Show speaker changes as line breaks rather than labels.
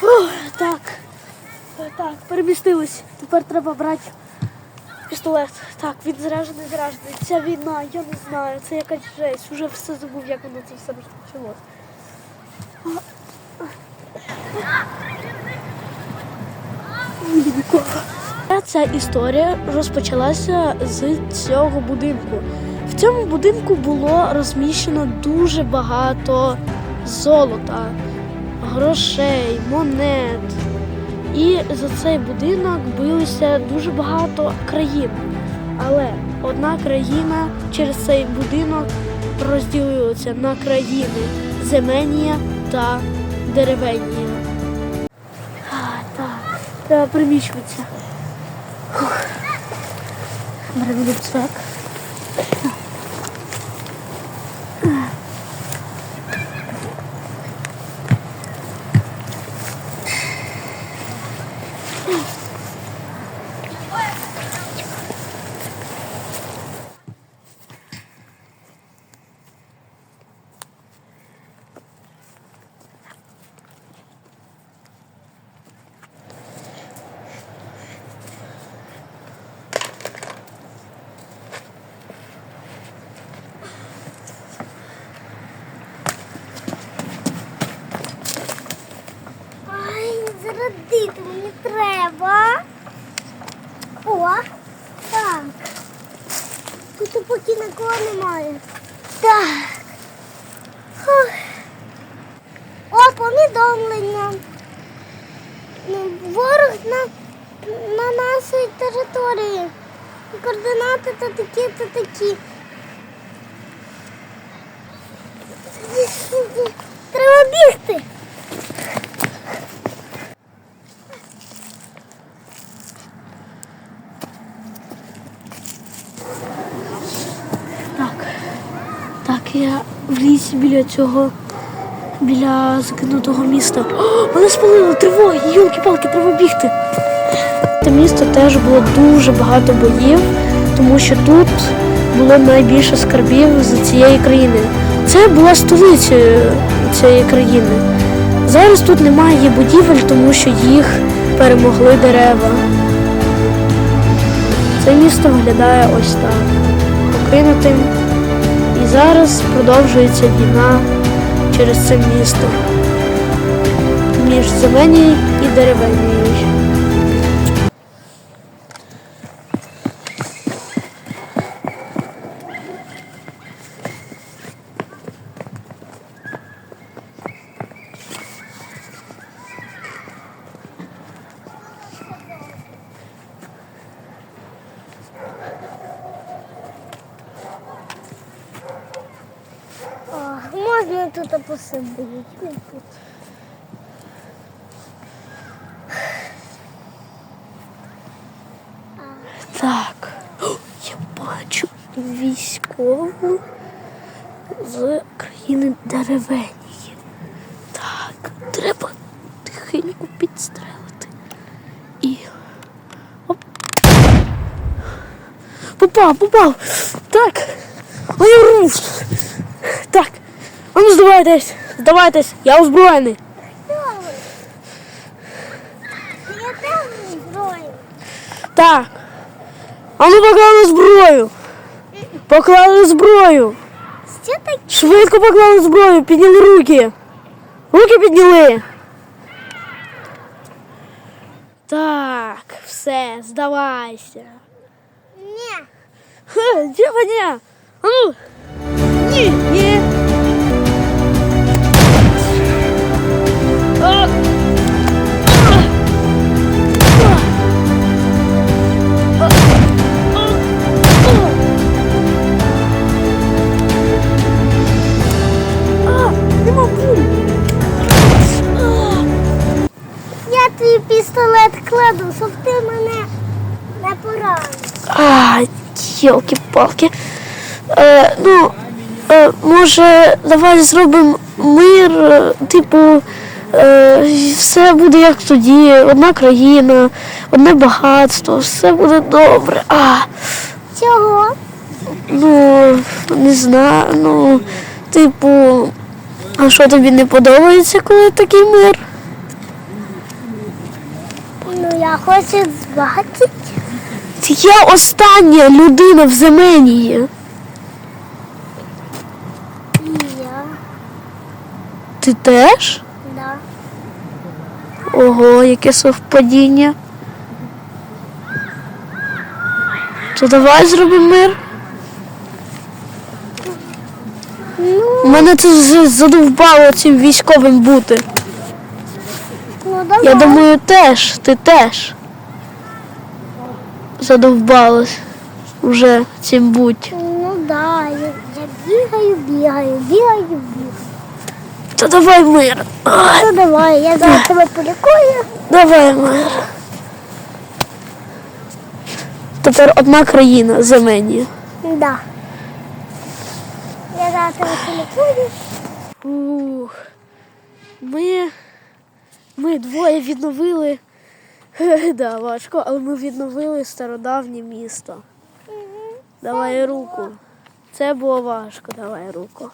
Фух, так. Так, перемістились. Тепер треба брати пістолет. Так, він заряджений, заряджений. Ця війна, я не знаю, це якась жесть. Уже все забув, як воно це все нікого. Ця історія розпочалася з цього будинку. В цьому будинку було розміщено дуже багато золота, грошей, монет. І за цей будинок билися дуже багато країн. Але одна країна через цей будинок розділилася на країни Земенія та Деревенія. А, так, треба приміщуватися. Беремо рюкзак.
Зарядити мені треба. О, так. Тут поки нікого немає. Так. Фух. О, повідомлення. Ворог на, на нашій території. Координати то такі, то такі. Треба бігти.
Я в лісі біля цього, біля закинутого міста. О, мене спалило тривоги, йолки-палки, треба бігти. Це місто теж було дуже багато боїв, тому що тут було найбільше скарбів з цієї країни. Це була столиця цієї країни. Зараз тут немає будівель, тому що їх перемогли дерева. Це місто виглядає ось так. Покинутим. Зараз продовжується війна через це місто між Зеленією і Деревенією.
О, можна тут посидіти.
Так, я бачу військову з країни Деревенії. Так, треба тихенько підстрелити. І. Оп. Попав, попав. Так. А я. Так. А ну здавайтесь, здавайтесь, я озброєний.
Я теж зброю.
Так. А ну поклали зброю. Поклали зброю.
Що таке?
Швидко поклали зброю, підняли руки. Руки підняли. Так, все, здавайся.
Ні.
Ха, Діва, ні. А ну.
Поранив.
А, елки-палки. Е, ну, е, може, давай зробимо мир, е, типу, е, все буде як тоді, одна країна, одне багатство, все буде добре. А,
Чого?
ну, не знаю, ну, типу, а що тобі не подобається, коли такий мир?
Ну, я хочу збагатити.
Я остання людина в Земенії.
Я.
Ти теж?
Да.
Ого, яке совпадіння. То давай зробимо мир.
Ну,
Мене це вже задовбало цим військовим бути.
ну давай.
Я думаю, теж, ти теж. Задовбалась вже цим бути.
Ну да, я, я бігаю, бігаю, бігаю, бігаю.
Та давай мир.
Ну давай, я зараз тебе полікую.
давай мир. Тепер одна країна Земенія.
Да. Я зараз тебе полікую.
Ух. Ми, ми двоє відновили. Да, важко, але ми відновили стародавнє місто. Давай руку. Це було важко, давай руку.